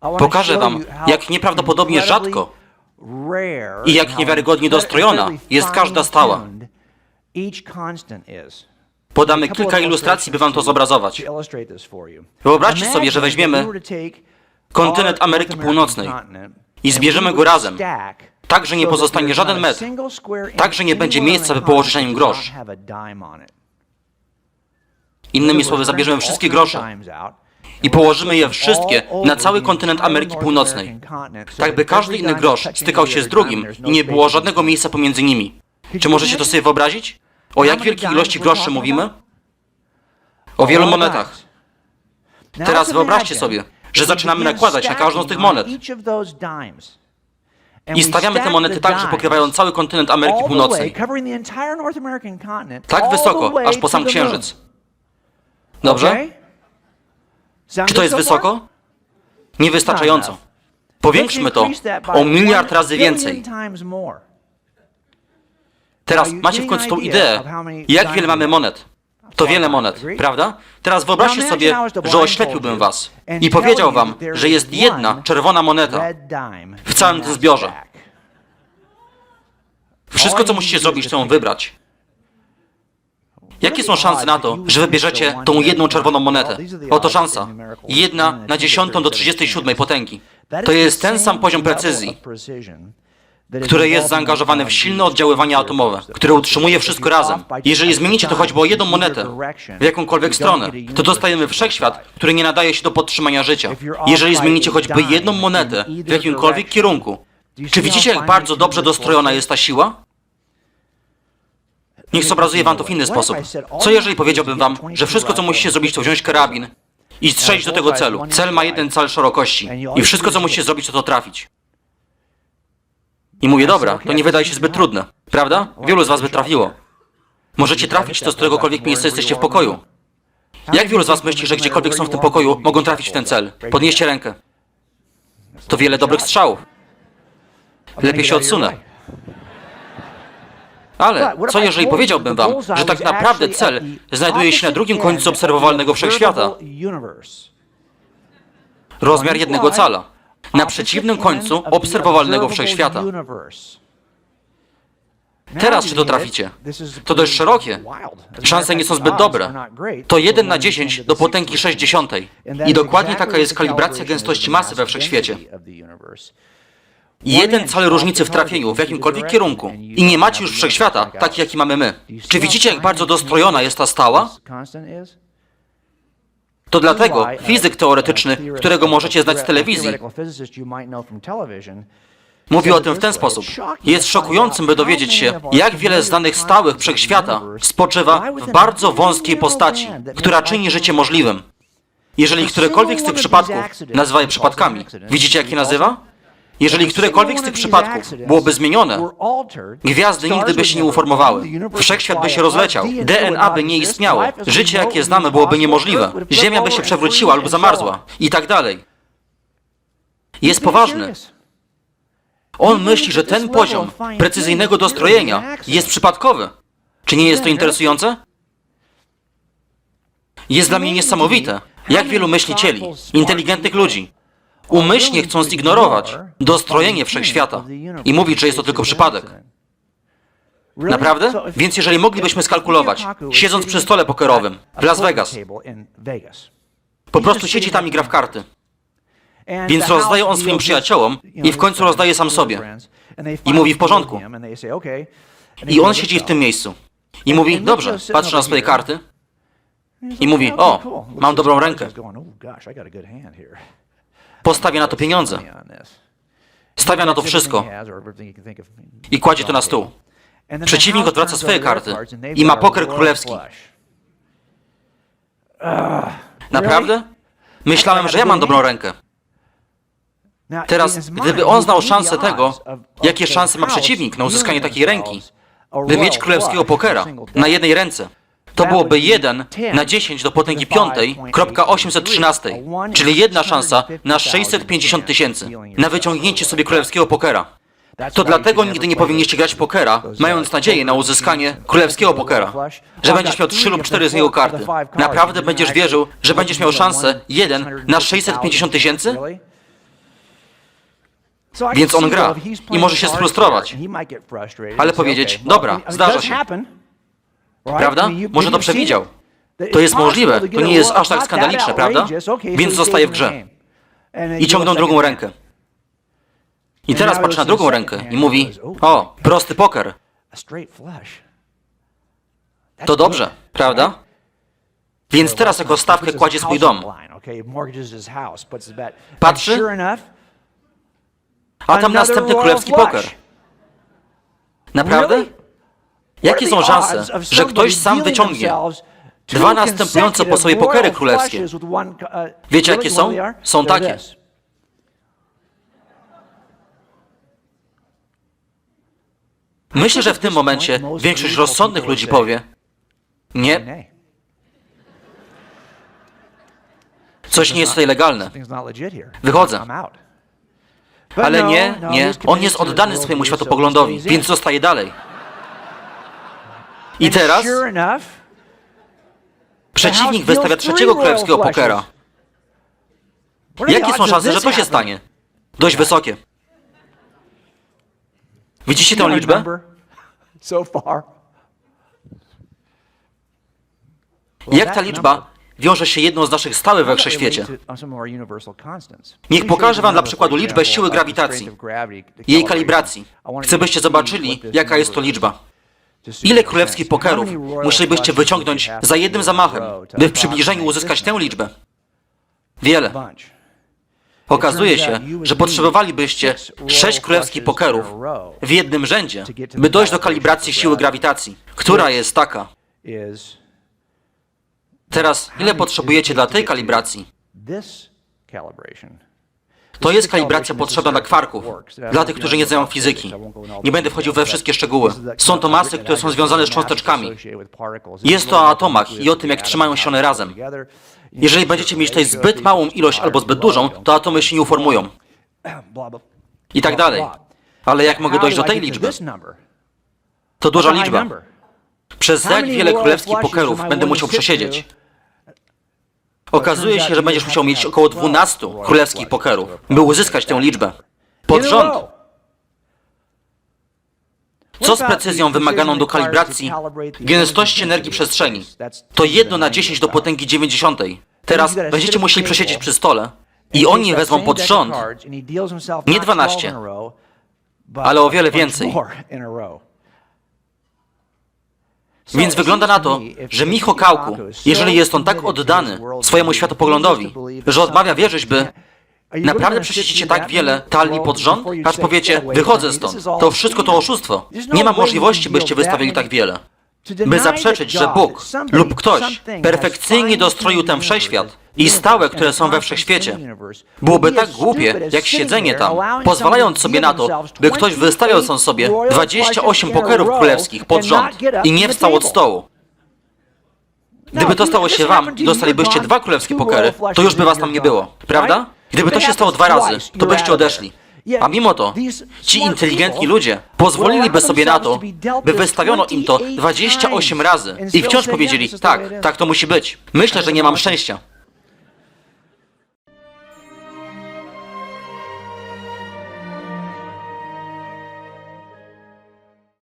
Pokażę wam, jak nieprawdopodobnie rzadko i jak niewiarygodnie dostrojona jest każda stała. Podamy kilka ilustracji, by wam to zobrazować. Wyobraźcie sobie, że weźmiemy kontynent Ameryki Północnej i zbierzemy go razem, tak, że nie pozostanie żaden metr, tak, że nie będzie miejsca, by położyć na nim grosz. Innymi słowy, zabierzemy wszystkie grosze i położymy je wszystkie na cały kontynent Ameryki Północnej, tak by każdy inny grosz stykał się z drugim i nie było żadnego miejsca pomiędzy nimi. Czy możecie to sobie wyobrazić? O jak wielkiej ilości groszy mówimy? O wielu monetach. Teraz wyobraźcie sobie, że zaczynamy nakładać na każdą z tych monet i stawiamy te monety tak, że pokrywają cały kontynent Ameryki Północnej. Tak wysoko, aż po sam księżyc. Dobrze? Czy to jest wysoko? Niewystarczająco. Powiększmy to o miliard razy więcej. Teraz macie w końcu tą ideę, jak wiele mamy monet. To wiele monet, prawda? Teraz wyobraźcie sobie, że oślepiłbym was i powiedział wam, że jest jedna czerwona moneta w całym tym zbiorze. Wszystko, co musicie zrobić, to ją wybrać. Jakie są szanse na to, że wybierzecie tą jedną czerwoną monetę? Oto szansa. Jedna na dziesiątą do 37 potęgi. To jest ten sam poziom precyzji, który jest zaangażowany w silne oddziaływanie atomowe, które utrzymuje wszystko razem. Jeżeli zmienicie to choćby o jedną monetę, w jakąkolwiek stronę, to dostajemy wszechświat, który nie nadaje się do podtrzymania życia. Jeżeli zmienicie choćby jedną monetę w jakimkolwiek kierunku, czy widzicie, jak bardzo dobrze dostrojona jest ta siła? Niech zobrazuję wam to w inny sposób. Co jeżeli powiedziałbym wam, że wszystko, co musicie zrobić, to wziąć karabin i strzelić do tego celu. Cel ma jeden cal szerokości i wszystko, co musicie zrobić, to to trafić. I mówię, dobra, to nie wydaje się zbyt trudne, prawda? Wielu z was by trafiło. Możecie trafić to z któregokolwiek miejsca jesteście w pokoju. Jak wielu z was myśli, że gdziekolwiek są w tym pokoju, mogą trafić w ten cel? Podnieście rękę. To wiele dobrych strzałów. Lepiej się odsunę. Ale co jeżeli powiedziałbym wam, że tak naprawdę cel znajduje się na drugim końcu obserwowalnego wszechświata? Rozmiar jednego cala. Na przeciwnym końcu obserwowalnego wszechświata. Teraz czy to traficie? To dość szerokie. Szanse nie są zbyt dobre. To 1 na 10 do potęgi 60. I dokładnie taka jest kalibracja gęstości masy we wszechświecie. Jeden cal różnicy w trafieniu w jakimkolwiek kierunku. I nie macie już wszechświata, taki jaki mamy my. Czy widzicie, jak bardzo dostrojona jest ta stała? To dlatego fizyk teoretyczny, którego możecie znać z telewizji, mówi o tym w ten sposób. Jest szokującym, by dowiedzieć się, jak wiele znanych stałych wszechświata spoczywa w bardzo wąskiej postaci, która czyni życie możliwym. Jeżeli którekolwiek z tych przypadków nazywa je przypadkami, widzicie jak je nazywa? Jeżeli którekolwiek z tych przypadków byłoby zmienione, gwiazdy nigdy by się nie uformowały, wszechświat by się rozleciał, DNA by nie istniało, życie jakie znamy byłoby niemożliwe, Ziemia by się przewróciła lub zamarzła. i tak dalej. Jest poważny. On myśli, że ten poziom precyzyjnego dostrojenia jest przypadkowy. Czy nie jest to interesujące? Jest dla mnie niesamowite, jak wielu myślicieli, inteligentnych ludzi, umyślnie chcą zignorować dostrojenie wszechświata i mówić, że jest to tylko przypadek. Naprawdę? Więc jeżeli moglibyśmy skalkulować, siedząc przy stole pokerowym w Las Vegas, po prostu siedzi tam i gra w karty. Więc rozdaje on swoim przyjaciołom i w końcu rozdaje sam sobie. I mówi w porządku. I on siedzi w tym miejscu. I mówi, dobrze, patrzy na swoje karty. I mówi, o, mam dobrą rękę. Postawia na to pieniądze. Stawia na to wszystko. I kładzie to na stół. Przeciwnik odwraca swoje karty i ma poker królewski. Naprawdę? Myślałem, że ja mam dobrą rękę. Teraz, gdyby on znał szansę tego, jakie szanse ma przeciwnik na uzyskanie takiej ręki, by mieć królewskiego pokera na jednej ręce, to byłoby 1 na 10 do potęgi piątej, kropka 813, czyli jedna szansa na 650 tysięcy na wyciągnięcie sobie królewskiego pokera. To dlatego nigdy nie powinniście grać pokera, mając nadzieję na uzyskanie królewskiego pokera, że będziesz miał 3 lub 4 z niego karty. Naprawdę będziesz wierzył, że będziesz miał szansę 1 na 650 tysięcy? Więc on gra i może się sfrustrować. Ale powiedzieć, dobra, zdarza się. Prawda? Może to przewidział. To jest możliwe, to nie jest aż tak skandaliczne, prawda? Więc zostaje w grze. I ciągną drugą rękę. I teraz patrzy na drugą rękę i mówi, o, prosty poker. To dobrze, prawda? Więc teraz jako stawkę kładzie swój dom. Patrzy, a tam następny królewski poker. Naprawdę? Jakie są szanse, że ktoś sam wyciągnie dwa następujące po sobie pokery królewskie? Wiecie, jakie są? Są takie. Myślę, że w tym momencie większość rozsądnych ludzi powie, nie, coś nie jest tutaj legalne. Wychodzę. Ale nie, nie, on jest oddany swojemu światopoglądowi, więc zostaje dalej. I teraz przeciwnik wystawia trzeciego królewskiego pokera. Jakie są szanse, że to się stanie? Dość wysokie. Widzicie tę liczbę? Jak ta liczba wiąże się jedną z naszych stałych we wszechświecie? Niech pokażę wam dla przykładu liczbę siły grawitacji, jej kalibracji. Chcę, byście zobaczyli, jaka jest to liczba. Ile królewskich pokerów musielibyście wyciągnąć za jednym zamachem, by w przybliżeniu uzyskać tę liczbę? Wiele. Okazuje się, że potrzebowalibyście sześć królewskich pokerów w jednym rzędzie, by dojść do kalibracji siły grawitacji, która jest taka. Teraz, ile potrzebujecie dla tej kalibracji? To jest kalibracja potrzebna dla kwarków, dla tych, którzy nie znają fizyki. Nie będę wchodził we wszystkie szczegóły. Są to masy, które są związane z cząsteczkami. Jest to o atomach i o tym, jak trzymają się one razem. Jeżeli będziecie mieć tutaj zbyt małą ilość albo zbyt dużą, to atomy się nie uformują. I tak dalej. Ale jak mogę dojść do tej liczby? To duża liczba. Przez jak wiele królewskich pokerów będę musiał przesiedzieć? Okazuje się, że będziesz musiał mieć około 12 królewskich pokerów, by uzyskać tę liczbę. Pod rząd. Co z precyzją wymaganą do kalibracji gęstości energii przestrzeni? To 1 na 10 do potęgi 90. Teraz będziecie musieli przesiedzieć przy stole i oni wezmą pod rząd nie 12, ale o wiele więcej. Więc wygląda na to, że Micho Kałku, jeżeli jest on tak oddany swojemu światopoglądowi, że odmawia wierzyć, by naprawdę przesiedzicie tak wiele talii pod rząd, aż powiecie, wychodzę stąd, to wszystko to oszustwo. Nie ma możliwości, byście wystawili tak wiele. By zaprzeczyć, że Bóg lub ktoś perfekcyjnie dostroił ten wszechświat i stałe, które są we wszechświecie, byłoby tak głupie, jak siedzenie tam, pozwalając sobie na to, by ktoś wystawiał sam sobie 28 pokerów królewskich pod rząd i nie wstał od stołu. Gdyby to stało się wam dostalibyście dwa królewskie pokery, to już by was tam nie było, prawda? Gdyby to się stało dwa razy, to byście odeszli. A mimo to, ci inteligentni ludzie pozwoliliby sobie na to, by wystawiono im to 28 razy i wciąż powiedzieli, tak, tak to musi być. Myślę, że nie mam szczęścia.